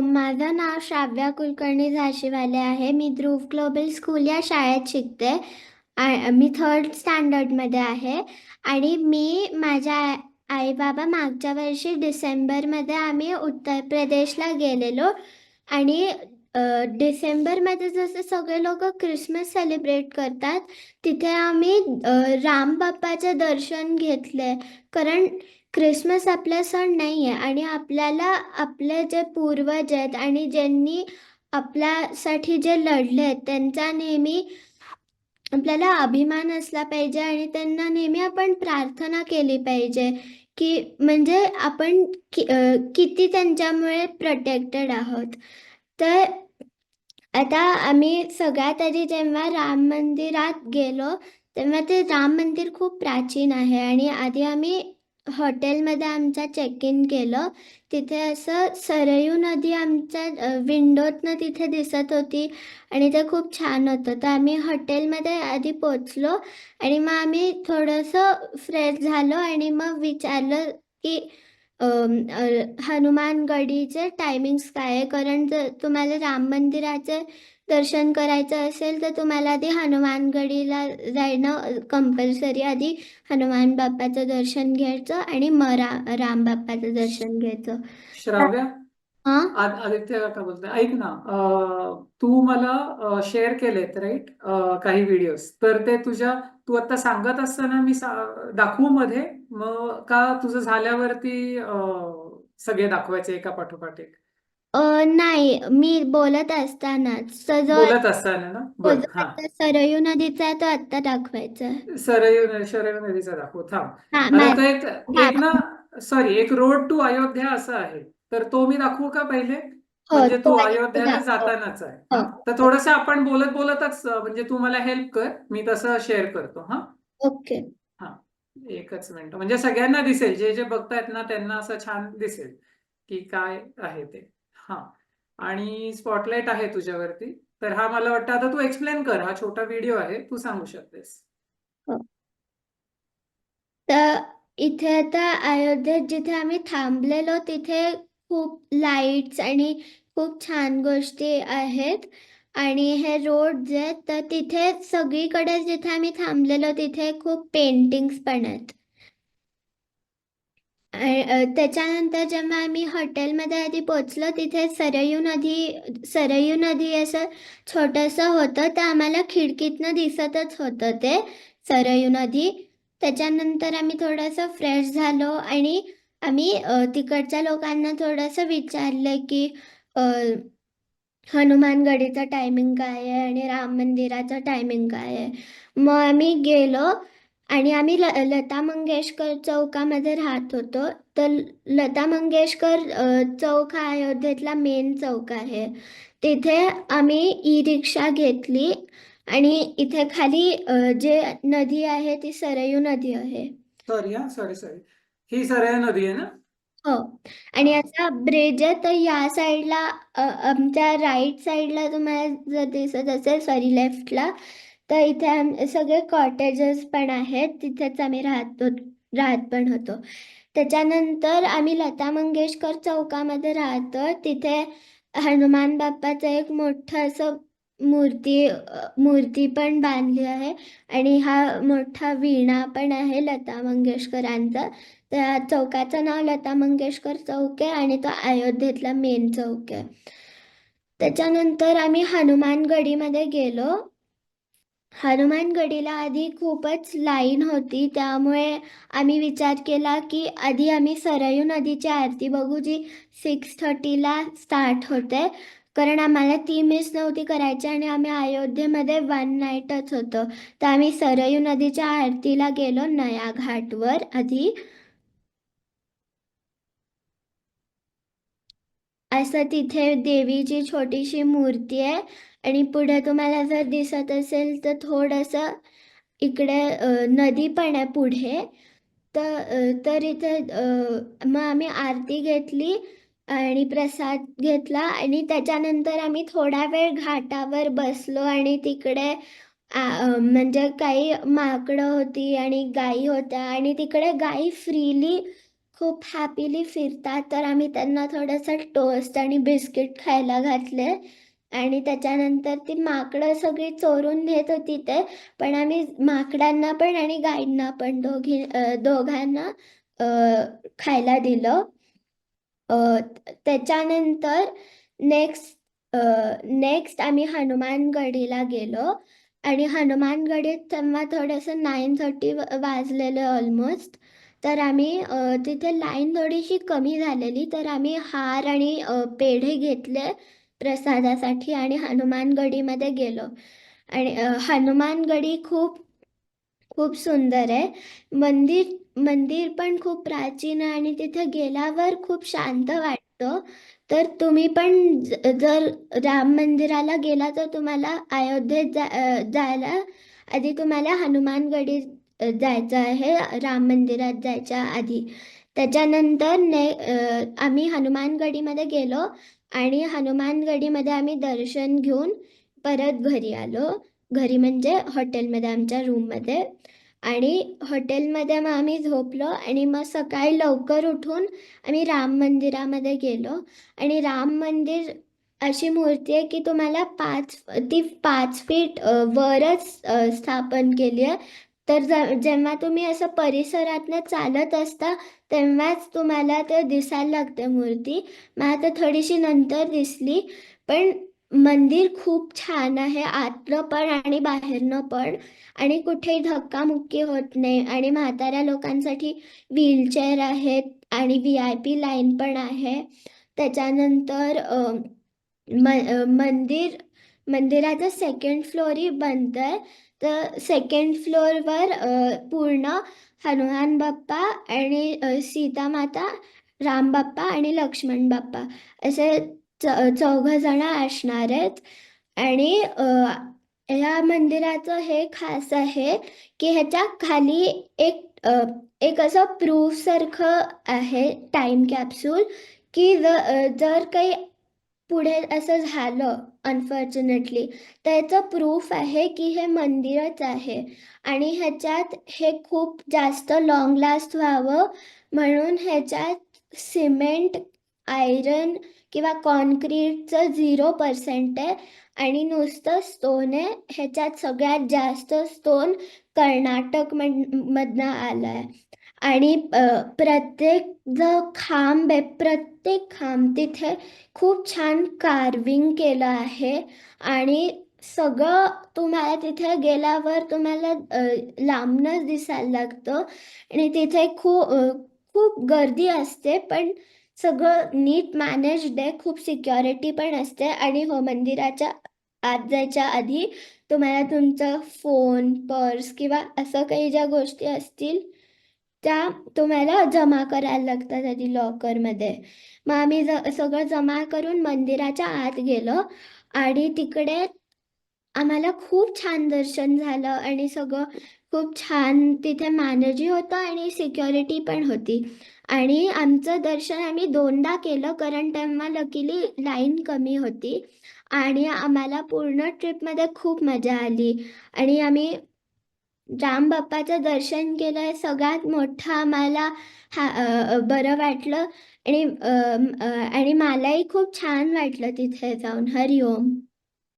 माझं नाव श्राव्या कुलकर्णी झाशीवाले आहे. मी ध्रुव global school या शाळेत शिकते. आ- मी थर्ड स्टँडर्डमध्ये आहे. आणि मी माझ्या आई बाबा मागच्या वर्षी डिसेंबरमध्ये आम्ही उत्तर प्रदेशला गेलेलो. आणि डिसेंबरमध्ये जसे सगळे लोक क्रिसमस सेलिब्रेट करतात तिथे आम्ही राम बाप्पाचे दर्शन घेतले. कारण क्रिसमस आपला सण नाही आहे आणि आपल्याला आपले जे पूर्वज आहेत आणि ज्यांनी आपल्यासाठी जे लढले आहेत त्यांचा नेहमी आपल्याला अभिमान असला पाहिजे आणि त्यांना नेहमी आपण प्रार्थना केली पाहिजे की म्हणजे आपण कि किती त्यांच्यामुळे प्रोटेक्टेड आहोत. तर आता आम्ही सगळ्यात आधी जेव्हा राम मंदिरात गेलो तेव्हा ते राम मंदिर खूप प्राचीन आहे आणि आधी आम्ही हॉटेलमध्ये आमचा चेक इन केलं. तिथे असं सरयू नदी आमच्या विंडोतनं तिथे दिसत होती आणि ते खूप छान होतं. तर आम्ही हॉटेलमध्ये आधी पोचलो आणि मग आम्ही थोडंसं फ्रेश झालो आणि मग विचारलं की हनुमानगडीचे टायमिंग्स काय आहे? कारण जर तुम्हाला राम मंदिराचे दर्शन करायचं असेल तर तुम्हाला आधी हनुमान गडीला जाणं कंपल्सरी आधी हनुमान बाप्पाचं दर्शन घ्यायचं आणि मग रा राम बाप्पाचं दर्शन घ्यायचं. श्राव्या? हां? आदित्य का बोलतोय. ऐक ना अं, तू मला शेअर केलेत राईट काही व्हिडिओज तर ते तुझ्या तू आता सांगत असताना मी सा- दाखवू मध्ये. मग का तुझं झाल्यावरती अं, सगळे दाखवायचे एका पाठोपाठ एक? अ, नाही मी बोलत असतानाच बोलत असताना ना? बर हा. आता सरयू नदीचा तो आत्ता दाखवायचा. सरयू सरयू नदीचा दाखव थांब. हा मला आता एक एक ना सॉरी एक रोड टू अयोध्या असं आहे. तर तो मी दाखवू का पहिले? हो म्हणजे तो तू अयोध्याला दाखव. जातानाच आहे. हो. हा? तर थोडंसं आपण बोलत बोलतच अं, म्हणजे तू मला हेल्प कर मी तसं शेअर करतो हा. ओके. एकच मिनिट. म्हणजे सगळ्यांना दिसेल जे जे बघतायत ना त्यांना असं छान दिसेल की काय आहे ते. हा. आणि स्पॉटलाइट आहे तुझ्यावरती. तर हा मला वाटतं आता तू एक्सप्लेन कर हा छोटा व्हिडिओ आहे तू सांगू शकतेस. हो. तर इथे आता अयोध्येत जिथे आम्ही थांबलेलो तिथे खूप लाईट्स आणि खूप छान गोष्टी आहेत. आणि हे रोड जे आहेत तर तिथे सगळीकडे जिथे आम्ही थांबलेलो तिथे खूप पेंटिंग्स पण आहेत. त्याच्यानंतर जेव्हा आम्ही हॉटेलमध्ये आधी पोचलो तिथे सरयू नदी सरयू नदी असं छोटंसं होतं. तर आम्हाला खिडकीतनं दिसतच होतं ते सरयू नदी. त्याच्यानंतर आम्ही थोडंसं फ्रेश झालो आणि आम्ही तिकडच्या लोकांना थोडंसं विचारलं की हनुमानगडीचं टायमिंग काय आहे आणि राम मंदिराचं टायमिंग काय आहे. मग आम्ही गेलो. आणि आम्ही ल लता मंगेशकर चौकामध्ये राहत होतो. तर लता मंगेशकर चौक हा अयोध्येतला मेन चौक आहे. तिथे आम्ही ई रिक्षा घेतली आणि इथे खाली जे नदी आहे ती सरयू नदी आहे. सॉरी हा सॉरी सॉरी. ही सरयू नदी आहे ना? हो. आणि. असा ब्रिज आहे तर या साईडला अ, आमच्या राईट साईडला तुम्हाला जर दिसत असेल सॉरी लेफ्टला तर इथे आम सगळे कॉटेजेस पण आहेत. तिथेच आम्ही राहतो राहत पण होतो. त्याच्यानंतर आम्ही लता मंगेशकर चौकामध्ये राहतो. तिथे हनुमान बाप्पाचं एक मोठं असं मूर्ती मूर्ती पण बांधली आहे. आणि हा मोठा वीणा पण आहे लता मंगेशकरांचा. त्या चौकाचं नाव लता मंगेशकर चौक आहे आणि तो अयोध्येतला मेन चौक आहे. त्याच्यानंतर आम्ही हनुमानगडीमध्ये गेलो. हनुमानगडीला आधी खूपच लाईन होती. त्यामुळे आम्ही विचार केला की आधी आम्ही सरयू नदीची आरती बघू जी सिक्स थर्टीला स्टार्ट होते. कारण आम्हाला ती मिस नव्हती करायची आणि आम्ही अयोध्येमध्ये वन नाईटच होतो. तर आम्ही सरयू नदीच्या आरतीला गेलो नया घाटवर आधी. असं तिथे देवीची छोटीशी मूर्ती आहे. आणि पुढे तुम्हाला जर दिसत असेल तर थोडंसं इकडे नदी पण आहे पुढे. तर तर इथे मग आम्ही आरती घेतली आणि प्रसाद घेतला. आणि त्याच्यानंतर आम्ही थोडा वेळ घाटावर बसलो आणि तिकडे म्हणजे काही माकडं होती आणि गाई होत्या. आणि तिकडे गाई फ्रीली खूप हॅपीली फिरतात. तर आम्ही त्यांना थोडंसं टोस्ट आणि बिस्किट खायला घातले. आणि त्याच्यानंतर ती माकडं सगळी चोरून नेत होती ते. पण आम्ही माकडांना पण आणि गाईंना पण दोघी दोघांना खायला दिलं. त्याच्यानंतर नेक्स्ट नेक्स्ट आम्ही हनुमानगडीला गेलो. आणि हनुमानगडीत तेव्हा थोडंसं नाईन थर्टी वाजलेलं ऑलमोस्ट तर आम्ही तिथे लाईन थोडीशी कमी झालेली तर आम्ही हार आणि पेढे घेतले प्रसादासाठी आणि हनुमानगडीमध्ये गेलो. आणि हनुमानगडी खूप खूप सुंदर आहे. मंदिर मंदिर पण खूप प्राचीन आहे आणि तिथे गेल्यावर खूप शांत वाटतं. तर तुम्ही पण जर राम मंदिराला गेला तर तुम्हाला अयोध्येत जा जायला आधी तुम्हाला हनुमानगडी जायचं आहे. राम मंदिरात जायच्या आधी. त्याच्यानंतर ने आम्ही हनुमानगडीमध्ये गेलो आणि हनुमानगडीमध्ये आम्ही दर्शन घेऊन परत घरी आलो. घरी म्हणजे हॉटेलमध्ये आमच्या रूममध्ये. आणि हॉटेलमध्ये मग आम्ही झोपलो आणि मग सकाळी लवकर उठून आम्ही राम मंदिरामध्ये गेलो. आणि राम मंदिर अशी मूर्ती आहे की तुम्हाला पाच ती पाच फीट वरच स्थापन केली आहे. तर ज जेव्हा तुम्ही असं परिसरातनं चालत असता तेव्हाच तुम्हाला ते दिसायला लागते मूर्ती. मग आता थोडीशी नंतर दिसली पण मंदिर खूप छान आहे. आतलं पण आणि बाहेरनं पण. आणि कुठेही धक्कामुक्की होत नाही. आणि म्हाताऱ्या लोकांसाठी व्हीलचेअर आहेत आणि व्ही आय पी लाईन पण आहे. त्याच्यानंतर म मंदिर मंदिराचं सेकंड फ्लोअरही बनतं आहे. तर सेकंड फ्लोअरवर पूर्ण हनुमान बाप्पा आणि सीता माता राम बाप्पा आणि लक्ष्मण बाप्पा असे च चौघंजणं असणार आहेत. आणि या मंदिराचं हे खास आहे की ह्याच्या खाली एक एक असं प्रूफसारखं आहे टाइम कॅप्सूल की ज जर काही पुढे असं झालं अनफॉर्च्युनेटली त्याचं प्रूफ आहे की हे मंदिरच आहे. आणि ह्याच्यात हे खूप जास्त लाँग लास्ट व्हावं म्हणून ह्याच्यात सिमेंट आयरन किंवा कॉन्क्रीटचं झिरो पर्सेंट आहे. आणि नुसतं स्टोन आहे. ह्याच्यात सगळ्यात जास्त स्टोन कर्नाटक मधनं आलं आहे आणि प्रत्येक जो खांब आहे प्रत्येक खांब तिथे खूप छान कार्विंग केलं आहे आणि सगळं तुम्हाला तिथे गेल्यावर तुम्हाला लांबनच दिसायला लागतं आणि तिथे खूप खूप गर्दी असते पण सगळं नीट मॅनेज्ड आहे खूप सिक्युरिटी पण असते आणि हो मंदिराच्या आत जायच्या आधी तुम्हाला तुमचं फोन पर्स किंवा असं काही ज्या गोष्टी असतील त्या तुम्हाला जमा करायला लागतात आधी लॉकरमध्ये मग आम्ही ज सगळं जमा करून मंदिराच्या आत गेलो आणि तिकडे आम्हाला खूप छान दर्शन झालं आणि सगळं खूप छान तिथे मॅनेजही होतं आणि सिक्युरिटी पण होती. आणि आमचं दर्शन आम्ही दोनदा केलं कारण तेव्हा लकीली लाईन कमी होती आणि आम्हाला पूर्ण ट्रिपमध्ये खूप मजा आली. आणि आम्ही राम बाप्पाचं दर्शन केलं सगळ्यात मोठं आम्हाला हा बरं वाटलं. आणि आणि मलाही खूप छान वाटलं तिथे जाऊन. हरिओम.